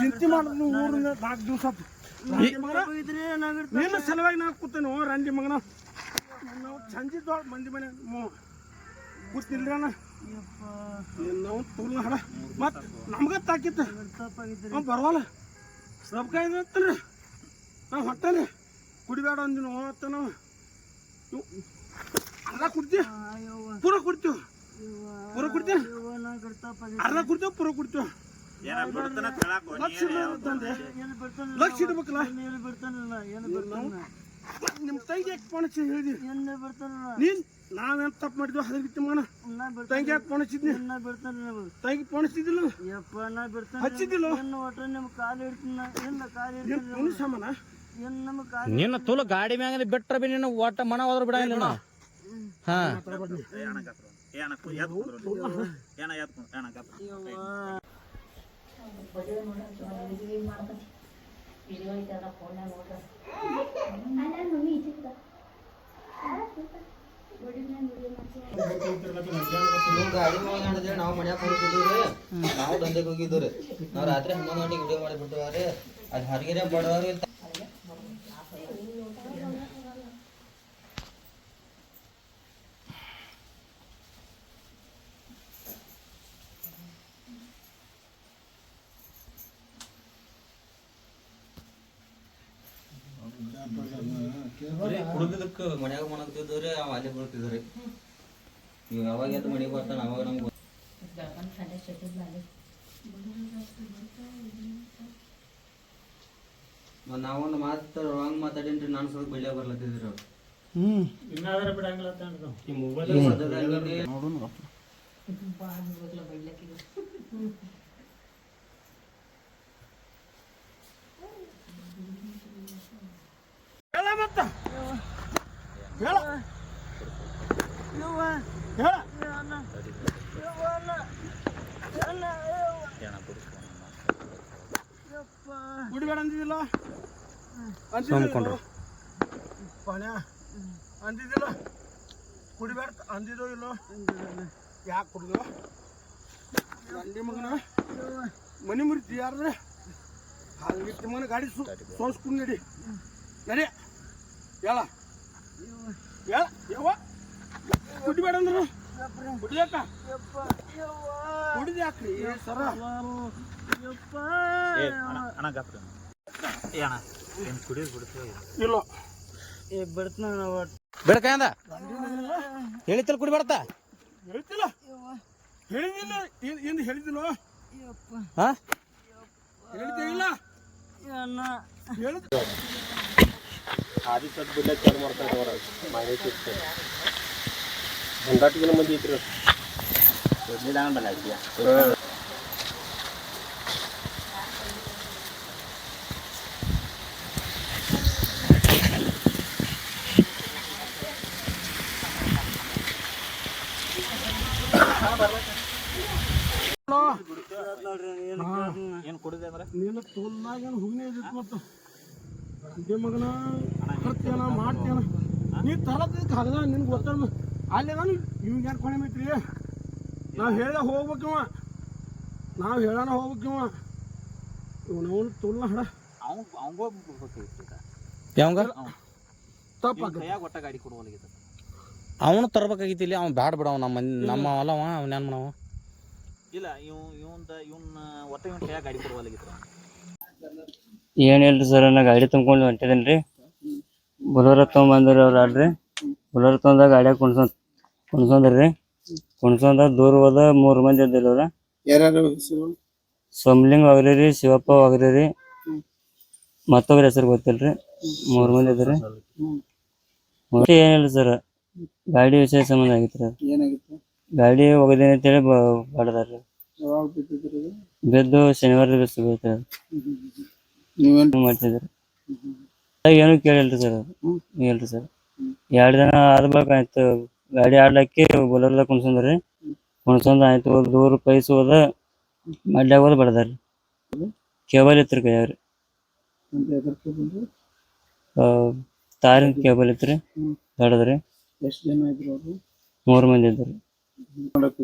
ಚಿಂತೆ ಮಾಡಿದ್ರು ಊರಿಂದ ನಾಲ್ಕು ದಿವಸ ನಿಮ್ಮ ಸಲುವಾಗಿ ಮಗನ? ನಿನ್ನ ಸಲುವಾಗಿ ನಾ ಕೂತೇನು ರಂಡಿ ಮಗನ. ನಾವು ಸಂಜಿದ್ದೊಳ ಮಂದಿ ಮನೆ ಕೂತಿಲ್ರಣ್ಣ ನಾವು ತುಲ್ಲ ಹಡ ಮತ್ತು ನಮ್ಗೆ ತಾಕಿತ್ತು. ಅವ್ನು ಬರವಲ್ಲ. ಸಬ್ ಅಂತಲ್ರಿ ನಾವು ಹೊಟ್ಟೆನೆ ಕುಡಿಬೇಡ ಅಂದಿನ ಹೋತ ನಾವು ಅಲ್ಲ ಕುಡ್ತೀವಿ ಪೂರ ಕುಡ್ತೀವಿ. ಪೂರ ಕುಡ್ತೀವಿ. ಅಲ್ಲ ಕುಡ್ತೀವಿ ಪೂರ ಕುಡ್ತೀವಿ. ಲಕ್ಷ ತಂದೆ. ಲಕ್ಷ ಇಡ್ಬೇಕಲ್ಲ ನಿಮ್ಮ ತಂಗಿ ಯಾಕೆ ಪಣಚಿ ಹೇಳಿದಿ? ನೀನ್ ನಾವೇನ್ ತಪ್ಪು ಮಾಡಿದ್ವಿ ಅದ್ರ ರೀತಿ ಮಗನ ತಂಗಿ ಯಾಕೆ ಪಣಚಿದ್ನಿ ತಂಗಿ ಪಣಚಿದ್ದಿಲ್ಲ ಹಚ್ಚಿದ್ದಿಲ್ಲ? ನೀನ್ ಪುಣ್ಯ ಸಾಮಾನ ನಿನ್ನ ತುಲ ಗಾಡಿ ಮ್ಯಾಗ ಬಿಟ್ರ ಬಿ ನಿನ್ನ ಒಟ್ಟ ಮನ ಹೋದ್ರ ಬಿಡಂಗಿಲ್ಲ ನೀವು ಮನ್ಯಾಗ ಹೋಗಿದ್ದೀವ್ರಿ ನಾವು ದಂಧೆಗೆ ಹೋಗಿದ್ದೀವ್ರಿ ನಾವು ರಾತ್ರಿ ಹನ್ನೊಂದು ಗಂಟೆಗೆ ವಿಡಿಯೋ ಮಾಡಿ ಬಿಟ್ಟಿವ್ರಿ ಅದು ಹರಿಗೆರೆ ಬಡವರು ಇಲ್ಲ ಮನ್ಯಾಗ ಮಣಗ್ತಿದ್ದೀವ್ರಿ ಅವ ಅಲ್ಲಿ ಬರ್ತಿದ್ರಿ ನೀವು ಯಾವಾಗ ಎದ್ದು ಮನೆಗೆ ಬರ್ತಾನೆ ಅವಾಗ ನಮ್ಗೆ ಮತ್ತು ನಾವೊಂದು ಮಾತು ರಾಂಗ್ ಮಾತಾಡೇನ್ರಿ ನಾನು ಸ್ವಲ್ಪ ಬೆಳೆ ಬರ್ಲತ್ತಿದ್ರಿ ಅವ್ರು. ಹ್ಮ್. ಮೊಬೈಲ್ ಹೇಳ ಅಂದಿದ್ದಿಲ್ಲ ಪಾಣ್ಯ ಅಂದಿದ್ದಿಲ್ಲ ಕುಡಿಬೇಡ ಅಂದಿದೋ ಇಲ್ಲೋ. ಯಾಕೆ ಕುಡ್ದು ಗಂಡಿ ಮಗನ? ಮನಿ ಮುರಿತಿ ಯಾರ್ದ್ರೆ ಹಾಗೆ ಮನೆ ಗಾಡಿ ಸು ಸೋಸ್ಕೊಂಡು ನಡಿ. ನಡಿ. ಹೇಳ. ಹೇಳ. ಯವ್ವ. ಕುಡಿಬೇಡ ಅಂದ್ರು. ಕುಡಿಯಾಕ ಕುಡಿದು ಯಾಕ್ರಿ ಸರ? ಇಲ್ಲ. ಅಂದ. ಹೇಳಿತ್ತಲ್ ಕುಡಿಬೇಡತ್ತ ಹೇಳ್ತಿಲ್ಲ ಹೇಳಿದಿಲ್ಲ ಎಂದು ಹೇಳಿದಿಲ್ಲ ಹಾ ಹೇಳಿದ ಆದಿ ಸದ್ ಬಿಡ್ಲೆ ಚಾಲು ಮಾಡ್ತಾರೆ ಅವರ. ಮಾಹಿತಿ ಇತ್ತು ಹೊಂದಾಟಿಗೆ ಮಂದಿ ಐತ್ರಿ ನೀನು ತೋಲ್ದಾಗ ಹುಗ್ನೆ ಇದ್ದಿತ್ತು ಮತ್ತು. ಇದೇ ಮಗನ ಕರ್ತೀಯನ ಮಾಡ್ತೇನ ನೀ ತರತ್ತಿದ್ದಕ್ಕೆ ಹಗದ ನಿನ್ಗೆ ಗೊತ್ತಲ್ಲ ಅಲ್ಲಿ ನಾನು ಇವ್ಗೆ ಯಾರು ಕೊನೆ ಮೈತ್ರಿ? ನಾವು ಹೇಳ ಹೋಗ್ಬೇಕಿವ. ನಾವು ಹೇಳೋಣ ಹೋಗ್ಬೇಕಿವ. ಇವನವನು ತೋಲ್ನ ಹಡ. ಯಾವಂಗ? ತಪ್ಪ ಗಾಡಿ ಕೊಡುವಲ್ಲಿಗೆ ಅವನು ತರ್ಬೇಕಾಗಿತ್ತು ಇಲ್ಲಿ. ಅವ್ನು ಬ್ಯಾಡ ಬಿಡವ ನಮ್ಮ ನಮ್ಮ ಅಲ್ಲವ ಅವ್ನ ಏನ್ ಮಾಡವ? ಇಲ್ಲ ಇವ್ ಇವಂದ ಇವನ್ನ ಒಟ್ಟ ಇವನ್ ಕೈಯಾಗ ಗಾಡಿ ಕೊಡುವಲ್ಲಿಗಿತ್ರ ಏನಿಲ್ರಿ ಸರ್ ನಾ ಗಾಡಿ ತುಂಬ್ಕೊಂಡು ಹೊಂಟಿದ್ದೀನಿ ರೀ ಬುಲೋರ ತೊಗೊಂಬಂದ್ರಿ ಅವ್ರು ಆಡ್ರಿ ಬುಲೋರ ತೊಗೊಂಡ ಗಾಡ್ಯಾಗ ಕುಣ್ಸೊಂದ್ ಕುಣ್ಸೊಂದ್ರಿ ಕುಣ್ಸೊಂದ ದೂರ ಹೋದ ಮೂರು ಮಂದಿ ಇದ್ದಿಲ್ಲ ಅವ್ರ. ಯಾರ್ಯಾರು ಸೋಮ್ಲಿಂಗ್ ವಾಗ್ರಿ ರೀ ಶಿವಪ್ಪ ಆಗ್ರಿ ರೀ ಮತ್ತೊಬ್ರ ಹೆಸರು ಗೊತ್ತಿಲ್ರಿ. ಮೂರು ಮಂದಿ ಇದ್ರಿ ಏನಿಲ್ಲ ಸರ್ ಗಾಡಿ ವಿಷಯ ಸಂಬಂಧ ಆಗಿತ್ತು ಗಾಡಿ ಹೋಗದೇನೆ ಅಂತೇಳಿ ಬಡದಾರ್ರಿ. ಯಾವಾಗ ಬಿದ್ದಿದ್ರಿ ಇದು? ಬಿದ್ದು ಶನಿವಾರ ದಿವಸ ಬೀಳ್ತಾರೆ ನೀವೇನ್? ಮಾಡ್ತಿದ್ರು ಏನು ಕೇಳಿಲ್ರಿ ಸರ್ ಇಲ್ರಿ ಸರ್. ಎರಡು ದಿನ ಆದ ಬಳಿಕ ಆಯ್ತು ಗಾಡಿ ಆಡ್ಲಕ್ಕೆ ಬೊಲರ್ದ ಕುಣ್ಸಂದ್ರಿ ಕುಣ್ಸಂದ್ ಆಯ್ತು. ಹೋದ್ ದೂರ ಪೈಸ್ ಹೋದ ಮಡ್ಯಾಗ ಹೋದ ಬಡದಾರಿ ಕೇಬಲ್ ಇತ್ರಿ ಕೈಯಾಗ್ರಿ ಅಂತ ಬಂದ್ರು ತಾರಿನ ಕೇಬಲ್ ಇತ್ರಿ ಎಷ್ಟು ಜನ ಇದ್ರು ಅವರು? ಮೂರು ಮಂದಿ ಇದ್ರಿ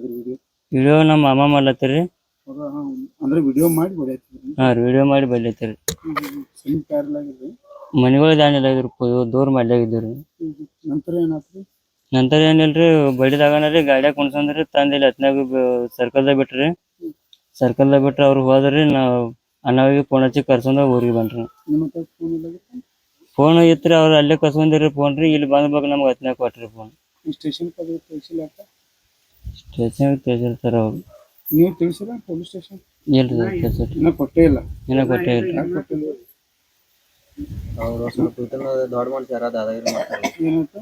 ವಿಡಿಯೋ ವಿಡಿಯೋ ನಮ್ಮ ಅಮ್ಮ ಮಾಡ್ಲತ್ತೀರಿ? ಹಾ. ಅಂದ್ರೆ ವಿಡಿಯೋ ಮಾಡಿ ಹೊಡ್ಯಾತಿದ್ರಿ ಮನೆಗಳ ರೀ ವಿಡಿಯೋ ಮಾಡಿ ಬೈಲೈತ್ರಿ ಸಣ್ಣ ಕಾರ್ಲಾಗಿದ್ರಿ ಮನೆಗಳು ದಾಂಡೆಲ್ಲ ದೂರ ಮಾಡ್ಲಾಗಿದ್ದೀರಿ ನಂತರ ಏನಾತ್ರಿ? ನಂತರ ಏನಿಲ್ರಿ ಬಡಿದಾಗನರಿ ಗಾಡ್ಯಾಗ ಕುಣ್ಸಂದ್ರಿ ತಂದಿಲ್ಲ ಇಲ್ಲಿ ಹತ್ನಾಗ ಸರ್ಕಲ್ದಾಗ ಬಿಟ್ರಿ. ಸರ್ಕಲ್ದಾಗ ಬಿಟ್ರೆ ಅವ್ರು ಹೋದ್ರಿ ನಾವು ಅನಾವಾಗಿ ಫೋನ್ ಹಚ್ಚಿ ಕರ್ಸಂದ ಊರಿಗೆ ಬಂದ್ರಿ. ಫೋನ್ ಇತ್ರಿ ಅವ್ರು ಅಲ್ಲೇ ಕಸ್ಕೊಂಡಿರಿ ಫೋನ್ ರೀ ಇಲ್ಲಿ ಬಂದ್ಬೇಕು ನಮ್ಗೆ ಹತ್ನಾಗ ಕೊಟ್ರಿ ಫೋನ್ ಸ್ಟೇಷನ್ ತಿಳಿಸಿಲ್ಲ ಸ್ಟೇಷನ್ ತಿಳಿಸಿರ್ತಾರ ಅವ್ರು. ನೀವು ತಿಳಿಸಿಲ್ಲ ಪೊಲೀಸ್ ಸ್ಟೇಷನ್? ಇಲ್ಲ ಸರ್ ಇನ್ನೂ ಕೊಟ್ಟೇ ಇಲ್ಲ. ಇನ್ನೂ ಕೊಟ್ಟೇ ಇಲ್ಲ. ಯಾಕೆ ಕೊಟ್ಟಿಲ್ಲ? ಅವ್ರು ಸ್ವಲ್ಪ ಇದನ್ನ ದೊಡ್ಡ ಮನುಷ್ಯರ ದಾದಾಗಿರಿ ಮಾಡ್ತಾರೆ. ಏನಾಯ್ತು?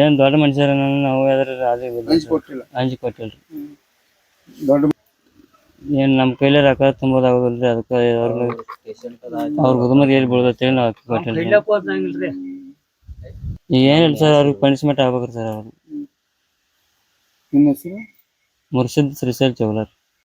ಏನ್ ದೊಡ್ಡ ಮನುಷ್ಯರ ನಾವು ಯಾವ್ದಾರ ರಾಜ ಕೊಟ್ಟಿಲ್ಲ. ಅಂಜಿ ಕೊಟ್ಟಿಲ್ಲ ದೊಡ್ಡ ಏನು ನಮ್ಮ ಕೈಲಿ ರೊಕ್ಕ ತುಂಬೋದಾಗೋದಿಲ್ರಿ ಅದಕ್ಕೆ ಅವ್ರ ಅವ್ರ ಗುದುಮರಿ ಎಲ್ಲಿ ಬೀಳ್ದೈತಿ ನಾವು ಕೊಟ್ಟಿಲ್ಲ ಏನಿಲ್ಲ ಸರ್ ಅವ್ರಿಗೆ ಪನಿಷ್ಮೆಂಟ್ ಆಗ್ಬೇಕ್ರಿ ಸರ್ ಅವ್ರು. ನಿಮ್ಮ ಹೆಸರು? ಮುರ್ಷಿದ್ ಶ್ರೀಶೈಲ್ ಚೌಲರ್